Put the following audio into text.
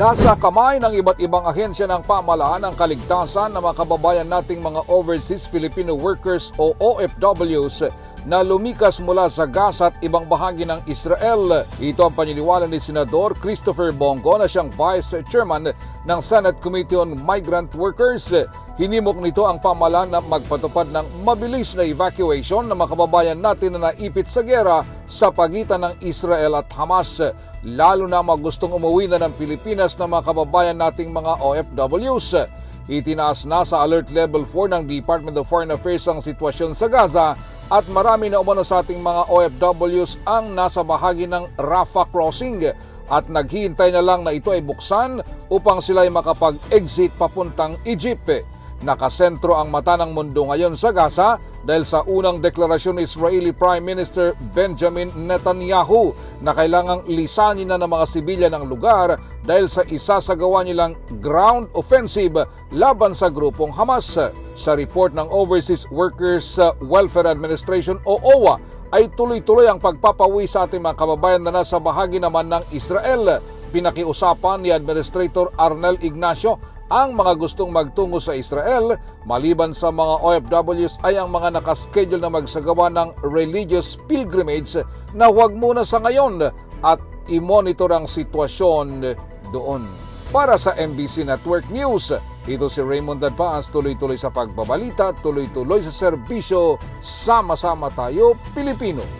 Nasa kamay ng iba't ibang ahensya ng pamahalaan ang kaligtasan ng mga kababayan nating mga overseas Filipino workers o OFWs na lumikas mula sa Gaza at ibang bahagi ng Israel. Ito ang paniniwala ni Senador Christopher Bongo na siyang Vice Chairman ng Senate Committee on Migrant Workers. Hinimok nito ang pamahalaan na magpatupad ng mabilis na evacuation ng mga kababayan natin na naipit sa gera sa pagitan ng Israel at Hamas lalo na mga gustong umuwi na ng Pilipinas na mga kababayan nating mga OFWs. Itinaas na sa Alert Level 4 ng Department of Foreign Affairs ang sitwasyon sa Gaza at marami na umano sa ating mga OFWs ang nasa bahagi ng Rafah Crossing at naghihintay na lang na ito ay buksan upang sila ay makapag-exit papuntang Egypt. Nakasentro ang mata ng mundo ngayon sa Gaza dahil sa unang deklarasyon ni Israeli Prime Minister Benjamin Netanyahu na kailangang lisanin na ng mga sibilyan ang lugar dahil sa isasagawa nilang ground offensive laban sa grupong Hamas. Sa report ng Overseas Workers Welfare Administration o OWA ay tuloy-tuloy ang pagpapawi sa ating mga kababayan na nasa bahagi naman ng Israel. Pinakiusapan ni Administrator Arnel Ignacio ang mga gustong magtungo sa Israel maliban sa mga OFWs ay ang mga nakaschedule na magsagawa ng religious pilgrimage na huwag muna sa ngayon at i-monitor ang sitwasyon doon. Para sa MBC Network News, ito si Raymond Dadpaas, tuloy-tuloy sa pagbabalita, tuloy-tuloy sa serbisyo, sama-sama tayo, Pilipino.